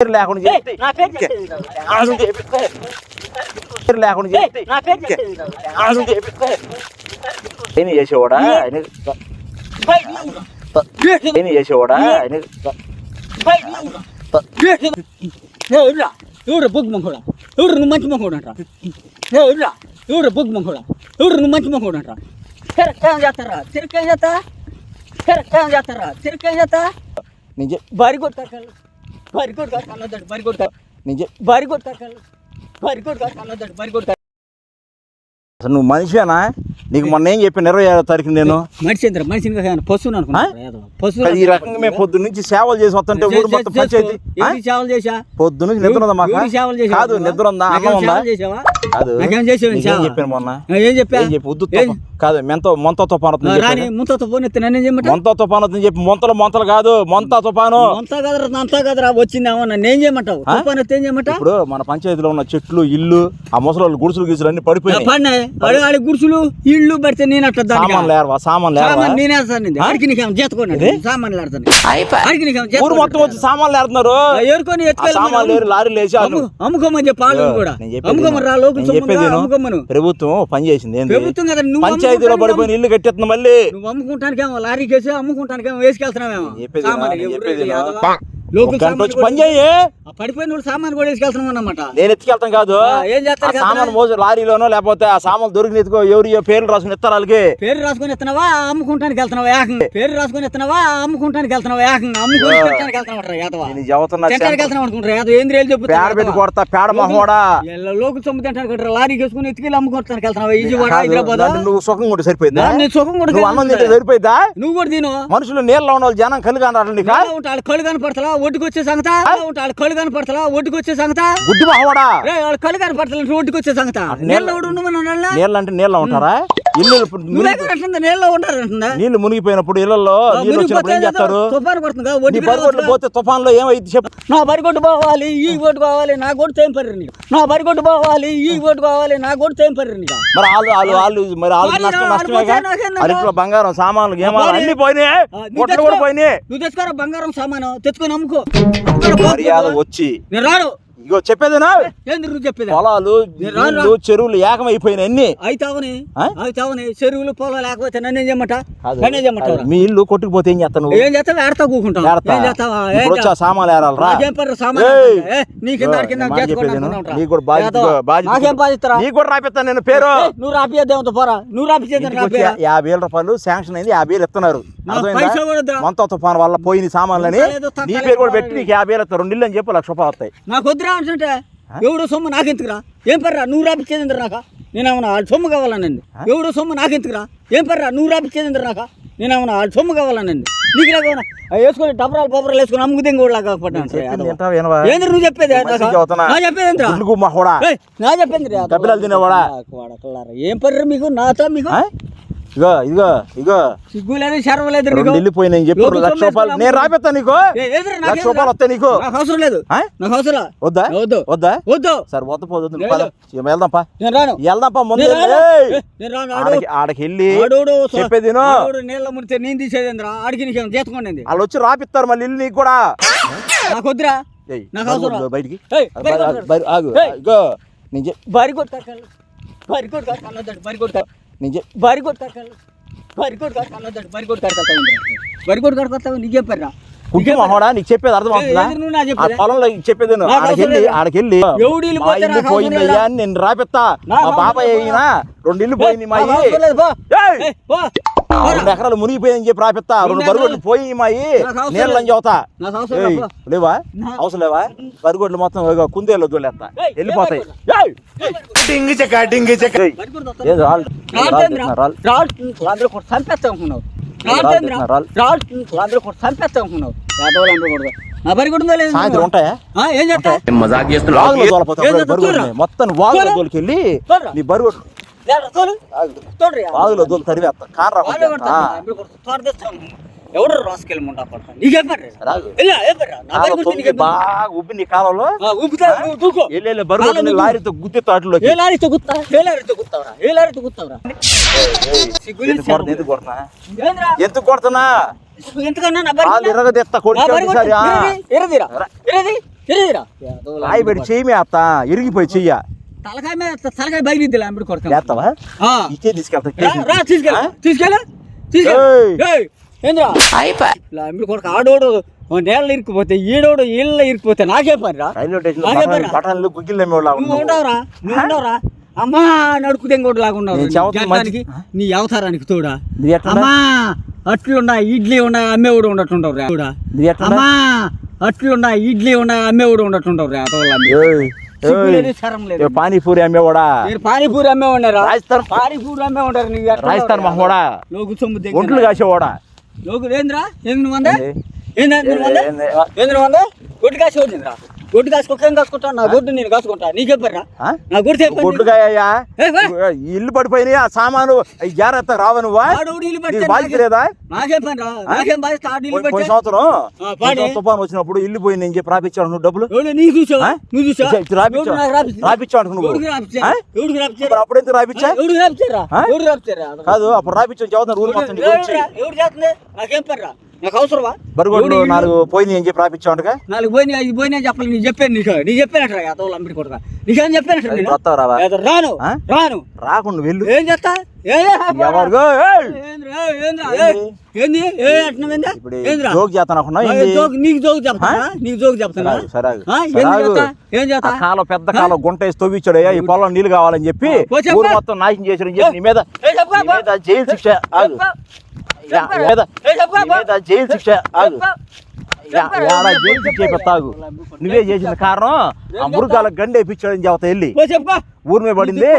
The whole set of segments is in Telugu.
పేరు లేకుండా చెప్తే నా పేరు చెప్పేది కాదు. ఆడు చెప్తే పేరు లేకుండా చెప్తే నా పేరు చెప్పేది కాదు. ఆడు చెప్తే ఏం చేసేవాడా ఆయన బయట నిలబడు. ఏం చేసేవాడా ఆయన బయట నిలబడు. ఏ ఎవరురా? ఎవరు బొగ్గు మొహోడా ఎవరు నువ్వు మంచి మొహోడు అంటారా ఏ ఎవరురా? ఎవరు బొగ్గు మొహోడా ఎవరు నువ్వు మంచి మొహోడు అంటారా తిరక్కేం చేస్తారా తిరక్కేం చేస్తా తిరక్కేం చేస్తారా తిరక్కేం చేస్తా నిజ బారి కొట్టాకాలు బారి అన్నదాడు బారి నిజ. బారి కొట్టాకాలు బారి అన్నదాడు బారి అసలు నువ్వు మనిషివేనా నీకు మొన్న ఏం చెప్పి ఇరవై ఏడో తారీఖు నేను. మనిషి ఏంద్ర మనిషిని కాదు పశువుని అనుకున్నా. పశువు ఈ రకంగా మేము పొద్దు నుంచి సేవలు చేసి వస్తుంటే ఊరు మొత్తం పంచాయతీ సేవలు చేశా పొద్దు నుంచి నిద్ర ఉందా మాకు? కాదు నిద్ర ఉందా? అన్నం ఉందా? కాదు. నాకేం చేసావు నీకేం సేవ? చెప్పాను మొన్న? ఏం చెప్పా? ఏం చెప్పి? ఉద్దు ఏం? తుఫాన్. కాదు మెంతో మొంత తుఫాను ఆ, వస్తుంది రాని ముంతతో ఫోన్ ఎత్తి నన్ను చేయమంట మొంత తుఫాను వస్తుంది చెప్పి. మొంతలు మొంతలు కాదు. మొంత తుఫాను అంతా కదరా అంతా కదరా వచ్చిందేమో నన్ను. ఏం చేయమంటావు? ఆ? తుఫాన్ ఎత్తి ఏం చేయమంట ఇప్పుడు మన పంచాయతీలో ఉన్న చెట్లు ఇల్లు ఆ ముసలి గుడిసెలు గిసులు అన్ని పడిపోయినాయి. పడినాయి. ఆడి గుడుసులు ఇళ్ళు పడితే నేను అట్లా సామాన్ లేరవా సామాన్ లేరవా సామాన్ నేనే వేస్తాను ఆడికి నీకేమో జీతకోండి ఇది? సామాన్లు ఆడతాను ఆడికి నీకేమో ఊరు. మొత్తం వచ్చి సామాన్లు ఏరుతున్నారు ఆ, ఏరుకొని ఎత్తుకెళ్ళి సామాన్లు ఏరి లారీలు వేసి అమ్ముకోమని చెప్పి కూడా. నేను అమ్ముకోమని రా చెప్పేది ప్రభుత్వం పని చేసింది ప్రభుత్వం కదా నువ్వు పంచాయతీలో అమ్ముకుంటానికి పడిపోయిన ఇల్లు కట్టేస్తుంది మళ్ళీ. నువ్వు అమ్ముకుంటానికేమో లారీకి వేసి అమ్ముకుంటానికేమో వేసుకెళ్తున్నావేమో. నేను చెప్పేది సామాన్లు విను, నేను ఎవరు చెప్పేది? లోకల్ పని చేయి. పడిపోయిన వాళ్ళు సామాన్ కూడా వేసుకెళ్తున్నాం అన్నమాట. నేను ఎత్తుకెళ్తాం కాదు. ఏం చేస్తారు? సామాన్ మోసి లారీలోనో లేకపోతే ఆ సామాన్ దొరికిన ఎత్తుకో ఎవరి పేర్లు రాసుకుని ఇస్తారు వాళ్ళకి? పేరు రాసుకొని ఎత్తున్నావా? అమ్ముకుంటానికి వెళ్తున్నావా? ఏకంగా. పేరు రాసుకొని ఎత్తున్నావా? అమ్ముకుంటానికి వెళ్తున్నావా? ఏకంగా. అమ్ముకొని తినడానికి వెళ్తున్నావు యాదవా? తినడానికి వెళ్తున్నావు అనుకుంటారా యాదవ? ఏంది రేలు చెప్పు పేడ పెట్టి కొడతా పేడ మహోడా లోకల్ సొమ్ము తింటానికి అనుకుంటారా లారీకి వేసుకుని ఎత్తుకెళ్ళి అమ్ముకుంటానికి వెళ్తున్నావా? విజయవాడ కాదు, హైదరాబాద్? నువ్వు సుఖం కూడా సరిపోయిందా? నీ సుఖం కూడా నువ్వు అన్నం తింటే. సరిపోయిందా. నువ్వు కూడా తిను. మనుషులు నీళ్ళలో ఉన్న వాళ్ళు జనం ఉంటే వాళ్ళ కళ్ళు కనపడతలా ఒడ్డుకొచ్చే సంగత? ఉంటే వాళ్ళ కళ్ళు కనపడతలా? ఒడ్డుకొచ్చే సంగత? గుడ్డి వాళ్ళ కళ్ళు కనపడతలా ఒడ్డుకొచ్చే సంగత? నీళ్ళ నీళ్ళు అంటే నీళ్ళలో ఉంటారా? ఉంటారు అంటుందా నీళ్ళు మునిగిపోయినప్పుడు ఇళ్ళలో నీళ్ళు వచ్చినప్పుడు ఏం చేస్తారు? తుఫాను? పోతే తుఫాన్లో ఏమైంది చెప్పు. నా బరిగొడ్డు పోవాలి ఈ గొడ్డు పోవాలి నా గొడ్డు ఏం పర్రు నా బరిగొడ్డు పోవాలి ఈ గొడ్డు పోవాలి నా గొడ్డు ఏం పర్రు మరి వాళ్ళు వాళ్ళు వాళ్ళు మరి వాళ్ళు నష్టం? అరట్లో బంగారం సామాన్లు ఏమాలు పోనీ. అన్ని పోయినాయి? కూడా. పోయినాయి? నువ్వు తెచ్చుకోరా బంగారం సామాను తెచ్చుకొని అమ్ముకో వచ్చి. నేను రాను. ఇగో చెప్పేదేనా? ఏంది నువ్వు చెప్పేది? పొలాలు. నీళ్ళు చెరువులు ఏకమైపోయినాయి అన్ని. ఆ? అయితావని చెరువులు పొలం లేకపోతే నన్ను ఏం చేయమంట? కాదు. నన్ను ఏం చేయమంటావు మీ ఇల్లు కొట్టుకుపోతే ఏం చేస్తావు నువ్వు? ఏం చేస్తావు? ఏడతా కూకుంటావు? ఏం చేస్తావా? వచ్చి సామాన్లు ఏరాలరా పర్రు నీ కింద కింద కూడా బాధ్యత ఏదో, బాధ్యత నాకేం బాధ్యతరా నీకు కూడా రాపిస్తాను నేను పేరు. నువ్వు రాపిద్దేమంత పోరా. నువ్వు రాపిచ్చేది యాభై వేల రూపాయలు శాంక్షన్ అయింది యాభై వేలు ఇస్తున్నారు. నా అర్థమైందా? పైసలు కూడా వద్దురా. మొంత తుఫాన్ వల్ల పోయిన సామాన్లని నీ పేరు కూడా. పెట్టి నీకు యాభై వేలు ఇస్తారు రెండు ఇల్లు అని చెప్పి లక్ష రూపాయలు వస్తాయి. నాకు వద్దురా అంటుంటే? ఎవడు సొమ్ము నాకెందుకురా? ఏం పర్రా? నువ్వు రాపిచ్చేది నాక? నేనేమన్నా వాళ్ళ సొమ్ము కావాలనండి ఎవడు సొమ్ము నాకెందుకురా? ఏం పర్రా? నువ్వు రాపిచ్చేది నాక? నేనేమన్నా వాళ్ళ సొమ్ము కావాలనండి నీకు లేకపోయినా వేసుకొని డబ్బరాలు పబ్బరాలు వేసుకొని అమ్ముకుతే కూడా లాగపడ్డాను చెప్పింది వింటావా, వినవా? ఏంది నువ్వు చెప్పేది. నా చెప్పేది ఏందిరా? నా చెప్పింది రా. ఏం పర్రు మీకు? నాతో మీకు? ఆ? ఇగో ఇగో ఇగో. సిగ్గు లేదు శర్మ లేదు నీకు ఇల్లు పోయినాయి చెప్పి లక్ష రూపాయలు నేను రాపిస్తా నీకు. లక్ష? రూపాయలు వస్తాయి నీకు. అవసరం లేదు? నాకు అవసరం వద్దా? వద్దు. వద్దా? వద్దు. సరే వద్ద పోదు. వెళ్దాంపా నేను రాను. వెళ్దాంపా ముందు ఆడకి ఆడకి వెళ్ళి చెప్పేది నీళ్ళ ముడితే నేను తీసేదేంద్రా? ఆడికి నీకేం చేతుకోండి వాళ్ళు వచ్చి రాపిస్తారు మళ్ళీ ఇల్లు నీకు కూడా. నాకు వద్దురా. నాకు బయటకు అవసరం. బయటికి. ఆగు నేను చెప్- బరి కొట్టు నేను చెప్- బరి కొట్టు కక్కలు బరి కొట్టు బరి కొట్టు బరి నీకేం కుంటి మహోడా నీకు చెప్పేది అర్థం అవుతుందా? పొలంలో చెప్పేది విను. నాకు ఆడకి అవసరం వెళ్ళి లేదు. ఆడకి వెళ్ళి ఎవడు ఇల్లు మా ఇల్లు పోయింది అయ్యా? అని నేను రాపిస్తా. మా బాబాయ్. అయినా రెండు ఇల్లు పోయింది మా. రెండు ఎకరాలు మునిగిపోయిందని చెప్పి రాపిస్తా. రెండు బరుగొడ్లు? పోయి మాయి నీళ్ళని. చదువుతా లేవా? అవసరం లేవా? బరుగొడ్లు మొత్తం కుందేళ్ళు వదిలేస్తా ఏయ్, వెళ్ళిపోతాయి. చంపేస్తా అనుకున్నావు. యాదవులు అందరూ నా బరి లేదు సాయంత్రం ఉంటాయా ఆ, ఏం చేస్తా మజాక్ వాగులో ఏం. మొత్తం వాగులో తోలురా. నీ బరుగొడ్లు లేరా, తోలు. తోలురా. వాగులో తోలు తరివేస్తా కాన్ వాళ్ళే కొడతారు. అందరూ కొడతారు. తోడదీస్తాను. ఎవడు రాసుకెళ్ళి ముండా పడతాను నీకేం పర్రే రాగు. ఇలా ఏం పర్రా నా బరి కొడితే నీకేం పర్రా? బాగా ఉబ్బి నీ కాలంలో ఆ, ఊపుతా, నువ్వు దూకో. వెళ్ళి బరుగొడ్లు కాలం లారీతో గుద్ది తాటిలోకి. ఏ లారీతో గుత్తా ఏ లారీతో గుత్తావురా ఏ లారీతో గుత్తావురా సిగ్గులు ఎందుకు కొడుతున్నా? ఎందుకు కొడుతున్నా ఏంద్రా? ఎందుకు కొడుతున్నా? ఎంతకన్నా నా బరి వాళ్ళు ఇరగదీస్తా నా బరి కొడుకు కొట్టు. ఇరది, ఇరదిరా. ఇరది. తిరిగిరా రాయి పెట్టి చెయ్యి మీ అత్త ఇరిగిపోయి చెయ్య. తలకాయ మీద తలకాయ బయలుద్ది లాంబడి కొడతాం. చేస్తావా ఆ. ఇచ్చే తీసుకెళ్తా తీసుకెళ్ళ తీసుకెళ్ళ తీసుకెళ్ళ. ఏంద్రా? లాంబడి కొడుకు ఆడోడు నేల ఇరికిపోతే ఈడోడు ఈళ్ళ ఇరికిపోతే నాకే పని రా రైల్వే స్టేషన్ నాకే పని రా. నువ్వు ఉండవురా నువ్వు ఉండవురా అమ్మా నడుకుతే ఇంకోటి లాగా ఉండవు నేను చెబుతున్నా జనానికి, నీ అవతారానికి తోడా? అమ్మా అట్లున్నా ఇడ్లీ ఉన్నా అమ్మేవాడు ఉండటుండవు రా తోడా నువ్వు ఎట్లా అమ్మా అట్లున్నా ఇడ్లీ ఉన్నా రా. లేదు, శరం లేదు. ఏ పానీపూరి అమ్మేవాడా పానీపూరి అమ్మే రాజస్థాన్ పానీపూరి అమ్మే ఎట్లా రాజస్థాన్? మహోడా. ఒంట్లు కాసేవాడా? లోకు ఏంద్రా? ఏంది వంద? ఏంది? వంద? ఏంది? ఏంది? వంద? గొడ్డు కాసి వచ్చిందిరా గొడ్డు కాసి కుక్క ఏం కాసుకుంటా? నా గొడ్డు నేను కాసుకుంటా. నీకేం పర్రా? నా గొడ్డు చెప్పండి గుడ్డుగాయ్యా ఏయ్, వా. ఇల్లు పడిపోయినాయి ఆ సామాను జాగ్రత్త రావా నువ్వా? ఆడోడు ఇల్లు నీకు పడితే బాధ్యత నాకే- లేదా? నాకేం పని రా. నాకేం బాధ్యత? ఆడు ఇల్లు పోయి- పోయిన పడితే సంవత్సరం తుఫాను వచ్చినప్పుడు ఇల్లు పోయింది అని చెప్పి రాపిచ్చాడు? నువ్వు. డబ్బులు ఆ? నువ్వు అప్పుడు ఎందుకు రాపిచ్చా? కాదు అప్పుడు రాపిచ్చాను చదువుతాను ఊరికి వస్తాను నీకు అవసరమా? ఇల్లు- నాలుగు పోయింది అని చెప్పి రాపిచ్చావుగా నాలుగు పోయినా ఐదు పోయినా చెప్పాలి నీకు చెప్పాను నీకు నీకు చెప్పానట్రా కొడుక నీకేం చెప్పానట్రా వస్తావు రావా? రాను? రాను. రాకుండా వెళ్ళు. ఏం చేస్తా? ఏ ఏ, ఏ, ఏంది ఏ అంటున్నావేందా జోక్ చేస్తాను నీకు చెప్తానా? నీకు చెప్తానా? ఏం. చేస్తా? ఏం కాలం పెద్ద కాలం గుంట వేసి తవ్విచ్చాడు ఈ పొలం నీళ్ళు కావాలని చెప్పి మొత్తం నాశనం చేసాడు అని చెప్పి నీ మీద ఏ, చెప్పు, నీ మీద జైలు శిక్ష. జైలు శిక్ష ఆగు. జైలు శిక్ష అయిపోతాగు నువ్వే చేసిన కారణం ఆ మురుగాల గండి వేయించాడని చెబుతా వెళ్ళి. ఊరి మీద పడింది?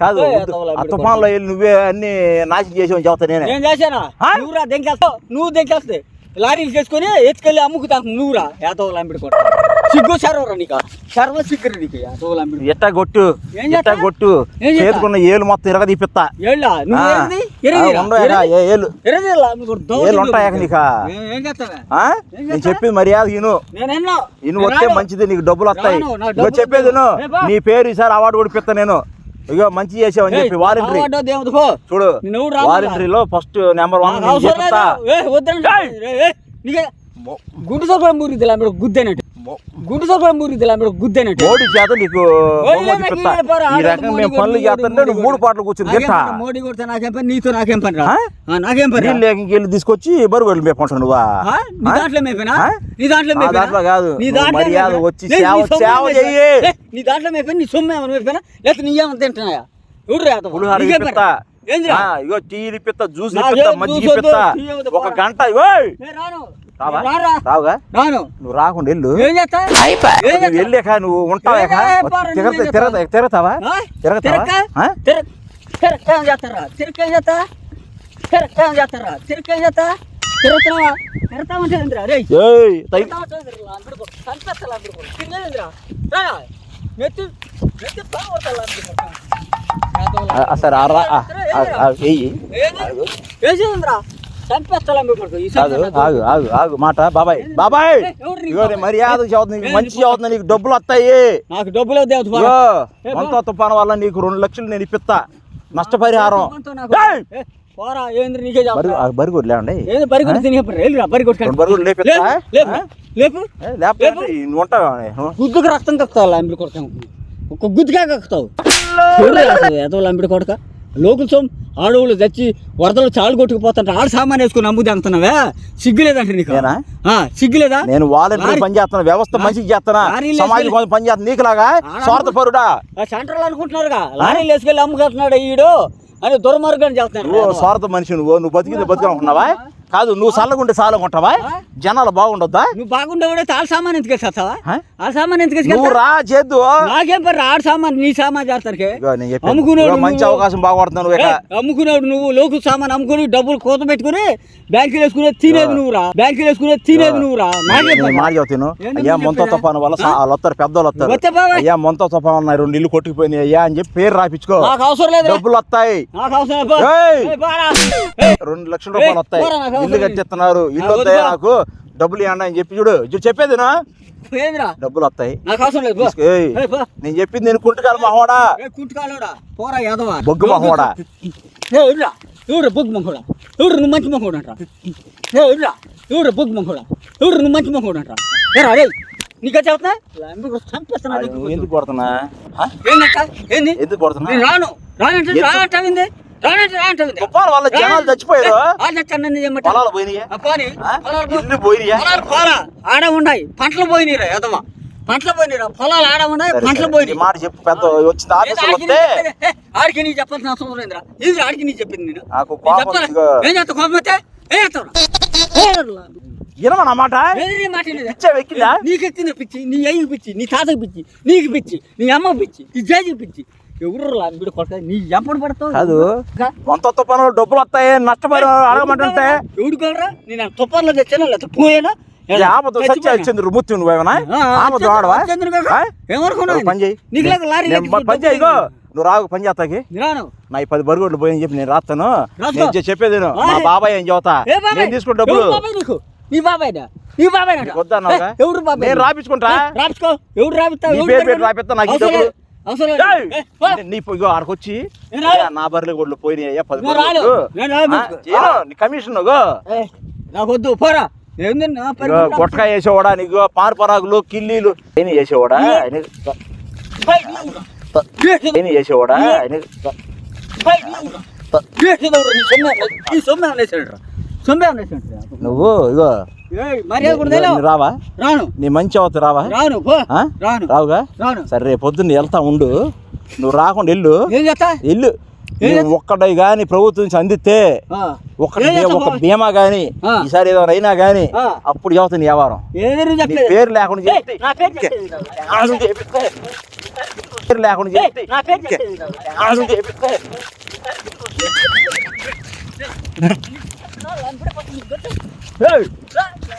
కాదు ఆ బిడ్డ తుఫాన్లో వెళ్ళి నువ్వే అన్ని నాశనం చేసావని చెబుతా నేనే. నేను చేశానా? నువ్వురా దెంకేస్తావు. నువ్వు దెంకేస్తే లారీలు చేసుకొని ఎత్తుకెళ్ళి అమ్ముకుతాను నువ్వురా ఏతో లంబిడి కొట్ట సిగ్గు సర్వరా నీకు? సర్వ సిగ్గురు నీకు ఎట్టా కొట్టు ఎట్టా? కొట్టు? చేతుకున్న ఏలు మొత్తం ఇరగ తీపిస్తా ఏళ్ళా? నువ్వు నేను? చెప్పేది మర్యాద ఇను. ఇను వస్తే మంచిది నీకు డబ్బులు వస్తాయి. రాను, నా ఇగో డబ్బులు చెప్పేది. నీ పేరు ఈసారి అవార్డు ఓడిపిస్తా నేను. ఇగో మంచి చేసావని చెప్పి పో. చూడు నువ్వు. వారంటరీలో ఫస్ట్ నెంబర్ వన్ గుడ్డు సోకడ గుద్దైనట్టు. గుడ్డు లంబిడి గుద్దైనట్టు మోడీ చేత నీకు ఈ రకంగా మేము కొడు, పనులు చేస్తుంటే కొడు, నువ్వు మూడు పాటలు కూర్చుని మోడీ కొడితే నాకేం పని నీతో నాకేం పని రా నాకేం పని? నీళ్ళు తీసుకొచ్చి బరువు వెళ్ళి మేపుకుంటావు నువ్వా? నీ? దాంట్లో మేపేనా ఆ? నీ దాంట్లో కాదు. నీ దాంట్లో? వచ్చి సేవ-? చెయ్యి. నీ దాంట్లో నీ సొమ్ము ఏమైనా మేపేనా లేకపోతే నీ ఏమైనా తింటున్నాయా ఇగో టీ ఇప్పిస్తా జ్యూస్ ఏం మజ్జిగ వద్దు, ఒక. గంట రావుగా నువ్వు రాకుండా వెళ్ళు? వెళ్ళాక నువ్వు ఉంటావా తిరగతావా ఆ? తిరగతావా తిరక్క ఏం చేస్తారా చేస్తా చేస్తారా చేస్తా తిరుగుతున్నావా రే కాదు ఆగు ఆగు ఆగు మాట బాబాయ్ బాబాయ్? మర్యాద చదువుతుంది మంచి చదువుతుంది నీకు డబ్బులు వస్తాయి. నాకు డబ్బులు. వంత తుఫాను వల్ల నీకు రెండు లక్షలు నేను ఇప్పిస్తా. నష్టపరిహారం. ఏయ్! పోరా ఏంద్ర నీకే బరి చెప్తా బరి కొట్టు లేవండి. ఏంది బరి కొట్టి తిని వెళ్ళిరా బరి కొట్టుకెళ్ళి. రెండు బరుగులు లేపిస్తా. లేపు ఉంటావా? గుద్దుకు రక్తం కక్కుతావు లంబిడి కొడతాం ఒక్క గుద్దుగా కక్కుతావు. ఏదో లంబిడి కొడక. లోకుల సొమ్ ఆడవులు తెచ్చి వరదలు చాలు కొట్టుకుపోతుంటే ఆడ సామాన్ వేసుకుని అమ్ముది అంటున్నావా? సిగ్గులేదంటే నీకు? సిగ్గులేదా? నేను లారీ- పని చేస్తాను వ్యవస్థ మంచిగా చేస్తానా? సమాజం కోసం పని చేస్తాను నీకులాగా? స్వార్థపరుడా? సెంటర్లు అనుకుంటున్నారుగా. లారీలు వేసుకెళ్ళి అమ్ముకుంటున్నాడు ఈడు. అని దుర్మార్గం చేస్తున్నాడు. స్వార్థ మనిషి నువ్వు నువ్వు బతికింది బతుకున్నావా కాదు నువ్వు చల్లగుంటే చాలకుంటావా ఆ? జనాలు బాగుండొద్దా? నువ్వు బాగుండేవాడే తాళ్ళ సామాన్ ఎందుకు వేసేస్తావా సామాన్ ఎందుకు నువ్వు రా చేద్దు. నాకేం పని ఆడ సామాన్ నీ సామాన్ చేస్తానికి. చెప్పాను. అమ్ముకునేవాడు మంచి. అవకాశం బాగుపడుతున్నావు అమ్ముకునేవాడు నువ్వు లోకు సామాన్ అమ్ముకుని డబ్బులు కోత పెట్టుకుని బ్యాంకులు వేసుకునే తినేది నువ్వు రా బ్యాంకులు వేసుకునే తినేది నువ్వు రా చెబుతాను ఏంది అయ్యా మొంత? తుఫాను వల్ల వాళ్ళు వస్తారు పెద్దోళ్ళు వస్తారు. అయ్యా మొంత తుఫాను ఉన్నాయి రెండు ఇల్లు కొట్టుకుపోయినాయి. అయ్యా అని చెప్పి పేరు రాపించుకో నాకు అవసరం లేదు. డబ్బులు వస్తాయి రెండు లక్షల రూపాయలు వస్తాయి ఇల్లు. కట్టిస్తున్నారు ఇల్లు వస్తాయి. నాకు? డబ్బులు ఇవ్వండి అని చెప్పి చూడు. చూడు చెప్పేది డబ్బులు వస్తాయి. నేను చెప్పింది నేను కుంటుకాలు మహోడా ఏ కుట్టుకాలోడా పోరా యాదవా. బొగ్గు మొహోడా. బొగ్గు మొహోడా ఎవరు నువ్వు మంచి మొహోడు అంటారా? ఏ ఉర్రా ఎవరు బొగ్గు మొహోడా ఎవరు నువ్వు మంచి మొహోడు అంటారా? ఏరా రే నీకే చెప్తా చంపేస్తున్నా నువ్వు ఎందుకు కొడుతున్నా? ఏంది? ఎందుకు కొడుతున్నా? నేను రాను. రానంటే రానంటావింది? తుఫాన్ వల్ల జనాలు చచ్చిపోయారు. పొలాలు పోయినాయి? పోయినాయా? ఆడ ఉన్నాయి. పంటలు పోయినాయిరా ఎదవా పంటలు పోయినాయిరా పొలాలు ఆడ ఉన్నాయి పంటలు పోయినాయి. మాట చెప్పు పెద్ద వచ్చింది ఆఫీసులో ఆడికి వస్తే. ఆడికి నీకు చెప్పాల్సిన అవసరం లేదురా ఇది ఆడికి నీకు చెప్పింది నేను. నాకు కోపం. ఏం చేస్తా కోపం వస్తే ఏం చేస్తావురా? ఏడర్లా. వినమా మాట? పిచ్చా నీకు ఎక్కింది పిచ్చి నీ అయ్యకి పిచ్చి నీ తాతకి పిచ్చి నీకు పిచ్చి నీ అమ్మకి పిచ్చి నీ జేజకి పిచ్చి. ఎవరు బిడ్డ కొడతా నీ ఎప్పుడు పడతావు? కాదు. ఇంకా? వంత తుఫాను డబ్బులు వస్తాయి నష్టపరి అడగమంటుంటే ఎవడు కాదురా నేను తుప్పర్లో తెచ్చానా? లేకపోతే పోయానా? ఈ ఆపద సత్య చంద్రుడు ముత్తి నువ్వేమన్నా ఆపద వాడవా? ఆ? ఏమనుకున్నావు పని చేయి. చేయి నువ్వు రాగు పని చేస్తాకి నా ఈ పది బరుగుడ్లు పోయని చెప్పి నేను రాస్తాను. నేను చెప్పేది. మా. బాబాయ్ ఏం బాబాయ్? నేను తీసుకున్న డబ్బులు. నీ బాబాయ్ నీ? బాబాయ్ వద్దన్నావుగా? ఎవరు బాబాయ్ నేను రాపించుకుంటా? రాపించుకో. ఎవరు రాపిస్తా రాపిస్తా నాకు ఏ. నీ ఇగో ఆడకొచ్చి. ఏ, నా బర్రెలు గొడ్లు పోయినాయ్యా పది కమిషన్ ఇగో. ఏ, నాకు వద్దు పోరా గుట్టకాయ వేసేవాడా నీకు? పాను పరాగులు కిల్లీలు. సొమ్మే అనేసాడురా. సొమ్మే అనేసాడురా. నువ్వు ఇగో. రావా? రాను. నీ మంచి అవుతా రావా? రాను? రాను. రావుగా? రాను. సరే రేపు పొద్దున్న వెళ్తా ఉండు. నువ్వు రాకుండా వెళ్ళు. వెళ్ళు. ఏం నువ్వు ఒక్కడై కానీ ప్రభుత్వం నుంచి అందిస్తే ఆ. ఒక. బీమా గాని. ఈసారి ఏదో అయినా గాని. అప్పుడు చదువుతుంది చెప్పేది? పేరు లేకుండా పేరు లేకుండా చెప్తే